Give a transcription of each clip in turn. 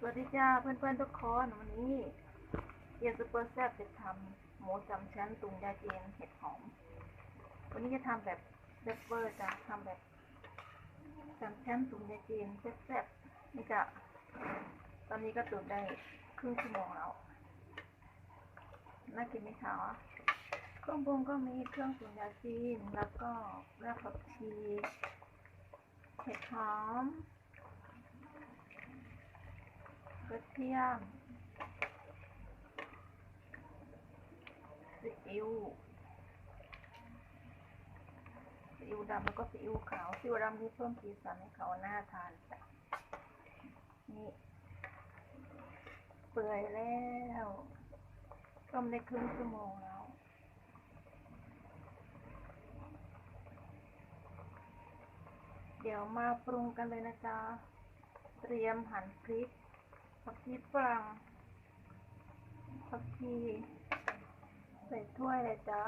สวัสดีจ้าเพื่อนๆทุกคนวันนี้เยนซูเปอร์แซ่บจะทำหมูสามชั้นตุงยาจีนเห็ดหอม วันนี้จะทำแบบเซฟเวอร์จ้ะทำแบบสามชั้นตุงยาจีนแซ่บๆนี่จะตอนนี้ก็ตุ๋นได้ครึ่งชั่วโมงแล้วน่ากินไหมคะเครื่องปรุงก็มีเครื่องตุงยาจีนแล้วก็รากผักชีเห็ดหอม กระ เทียมซีอิ๊วซีอิ๊วดำแล้วก็ซีอิ๊วขาวซีอิ๊วดำนี่เพิ่มสีสันให้เขาหน่าทานจ้ะนี่เปื่อยแล้วต้มได้ครึ่งชั่วโมงแล้วเดี๋ยวมาปรุงกันเลยนะจ๊ะ เตรียมหั่นพริก ฝรั่งผักชีใส่ถ้วยเลยจ้า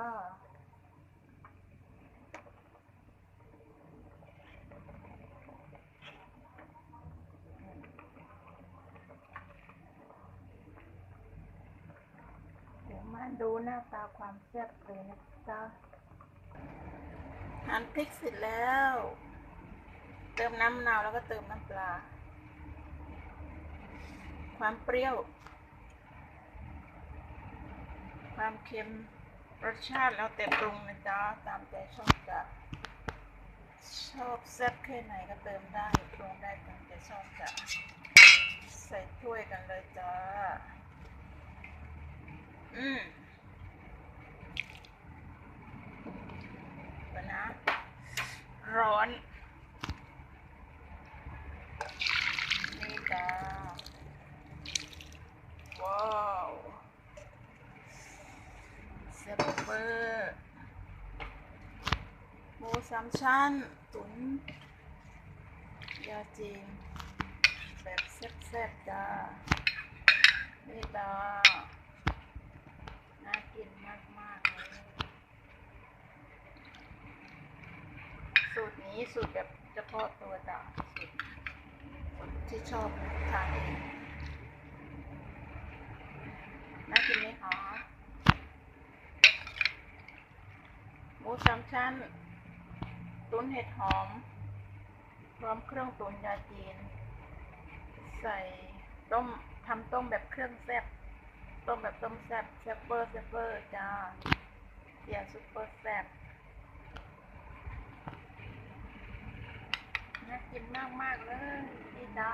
เดี๋ยวมาดูหน้าตาความแซ่บเลยนะจ๊ะหั่นพริกเสร็จแล้ว เติมน้ำมะนาวแล้วก็เติมน้ำปลา ความเปรี้ยว ความเค็ม รสชาติแล้วแต่ปรุงนะจ๊ะ ตามใจชอบจ้ะชอบแซ่บแค่ไหนก็เติมได้ปรุงได้ตามใจชอบจ้ะ ใส่ถ้วยกันเลยจ้า อืมเดี๋ยวนะ ร้อน นี่จ้า ว้าว เซฟเวอร์หมูสามชั้น ตุ๋นยาจีนแบบแซ่บๆจ้านี่จ้าน่ากินมากๆเลยสูตรนี้สูตรแบบเฉพาะตัวจ้ะสูตรที่ชอบทานเองน่ากินไหมคะห มูสามชั้น ตุ๋นเห็ดหอม พร้อมเครื่องตุ๋นยาจีน ใส่ต้มทำต้มแบบเครื่องแซ่บ ต้มแบบต้มแซ่บแซ่บเบอร์แซ่บเบอร์จ้าเสียงซุปเปอร์แซ่บน่ากินมากมากเลยพี่จ้า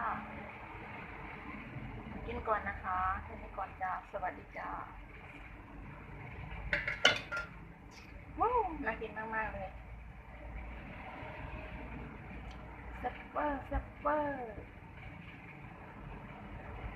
กินก่อนนะคะแค่นี้ก่อนจ้า สวัสดีจ้า ว้าว น่ากินมากมากๆเลยแซ่บเปอร์แซ่บเปอร์